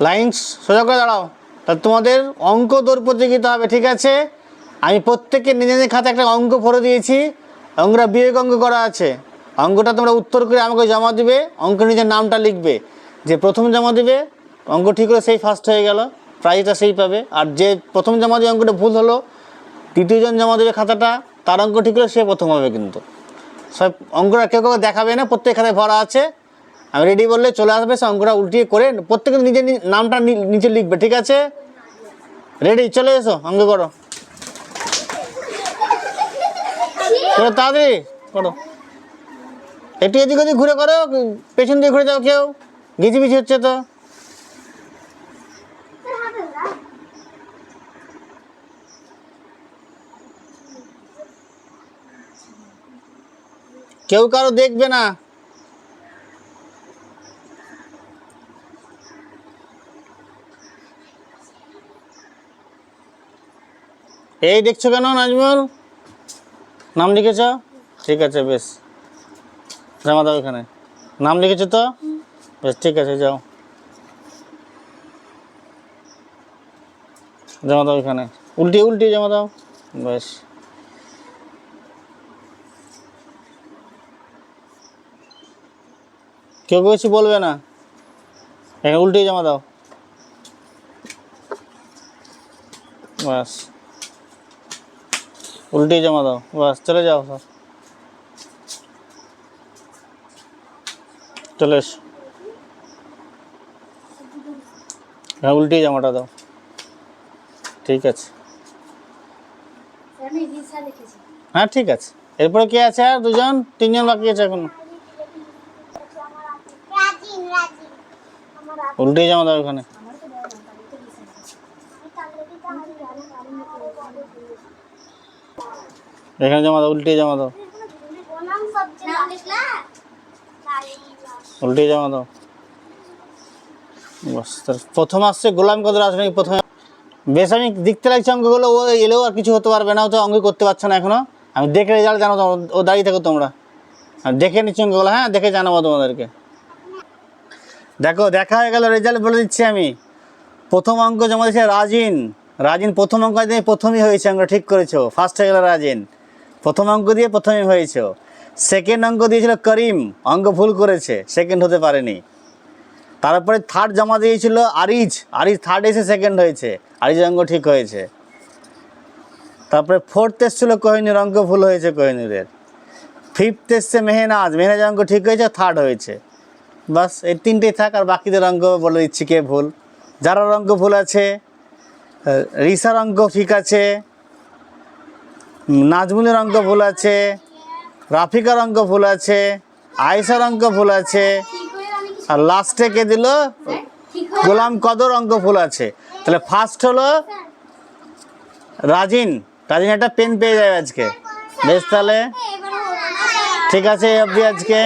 Line সোজা করে দাঁড়াও। তা তোমাদের অঙ্ক দৌড় প্রতিযোগিতা হবে, ঠিক আছে? আমি প্রত্যেককে নিজের নিজের খাতে একটা অঙ্ক ভরে দিয়েছি। অঙ্কটা বিয়োগ অঙ্ক করা আছে। অঙ্কটা তোমরা উত্তর করে আমাকে জমা দিবে, অঙ্ক নিজের নামটা লিখবে। যে প্রথম জমা দিবে, অঙ্ক ঠিক হলে, সেই ফার্স্ট হয়ে গেল প্রাইজটা সেই পাবে। আর যে প্রথম জমা দিয়ে অঙ্কটা ভুল হলো দ্বিতীয়জন জমা দেবে খাতাটা, তার অঙ্ক ঠিক হলে, সে প্রথম হবে কিন্তু। সব অঙ্কটা কেউ কেউ দেখাবে না প্রত্যেক খাতায় ভরা আছে। আমি রেডি বললে চলে আসবে সে অঙ্কটা উল্টিয়ে করে প্রত্যেকে নিজের নামটা নিচে লিখবে ঠিক আছে? রেডি চলে এসো অঙ্ক করো। করো তাড়াতাড়ি। করো। একটু এদিক ওদিক ঘুরে করো পেছন দিয়ে ঘুরে যাও কেউ। ঘিচিমিচি হচ্ছে তো। কেউ কারও দেখবে না। এই দেখছ কেন নাজমুল? নাম লিখেছ? ঠিক আছে, বেশ। জমা দাও এখানে। নাম লিখেছো তো? বেশ, ঠিক আছে, যাও। জমা দাও এখানে। উল্টি উল্টি জমা দাও। বেশ। কেউ কেউ কিছু বলবে না? এখানে উল্টিয়ে জমা দাও। বাস উল্টিয়ে জমা দাও। বাস চলে যাও সব। চলে এসো। হ্যাঁ উল্টিয়ে জামাটা দাও। ঠিক আছে। হ্যাঁ ঠিক আছে। এরপরে কে আছে? আর দুজন? তিনজন বাকি আছে এখন। উল্টিয়ে জামা দাও এখানে। এখানে জামা দাও উল্টে জামা দাও। উল্টিয়ে জামা দাও। প্রথম আসছে গোলাম কদর আসবে প্রথমে? আমি দেখতে লাগছি অঙ্কগুলো ও এলেও আর কিছু হতে পারবে না, ও তো অঙ্ক করতে পারছ না এখনও। আমি দেখে রেজাল্ট জানো ও দাঁড়িয়ে থাকো তোমরা। দেখে নিচ্ছি অঙ্কগুলো হ্যাঁ দেখে জানাব তোমাদেরকে। দেখো, দেখা হয়ে গেল রেজাল্ট বলে দিচ্ছি আমি। প্রথম অঙ্ক জমা দিয়েছে রাজিন। রাজিন, প্রথম অঙ্ক দিয়ে প্রথমই হয়েছে অঙ্ক ঠিক করেছ। ফার্স্ট হয়ে গেল রাজিন। প্রথম অঙ্ক দিয়ে প্রথমই হয়েছে। সেকেন্ড অঙ্ক দিয়েছিল করিম, অঙ্ক ভুল করেছে সেকেন্ড হতে পারেনি। তারপরে থার্ড জমা দিয়েছিল আরিজ আরিজ থার্ড এসে সেকেন্ড হয়েছে আরিজ অঙ্ক ঠিক হয়েছে। তারপরে ফোর্থ এসছিল কোহিনুর, অঙ্ক ভুল হয়েছে কোহিনুরের। ফিফথ এসছে মেহনাজ, মেহনাজের অঙ্ক ঠিক হয়েছে থার্ড হয়েছে। বাস, এই তিনটেই থাক, আর বাকিদের অঙ্ক বলে দিচ্ছি কে ভুল। যারা অঙ্ক ভুল আছে রিসার অঙ্ক ঠিক আছে নাজমুলের অঙ্ক ভুল আছে, রাফিকার অঙ্ক ভুল আছে, আয়েশার অঙ্ক ভুল আছে, আর লাস্টে কে দিল? গোলাম কদর অঙ্ক ভুল আছে। তাহলে ফার্স্ট হলো রাজিন। রাজিন একটা পেন পেয়ে যাবে আজকে। বেশ তাহলে। ঠিক আছে অবধি আজকে।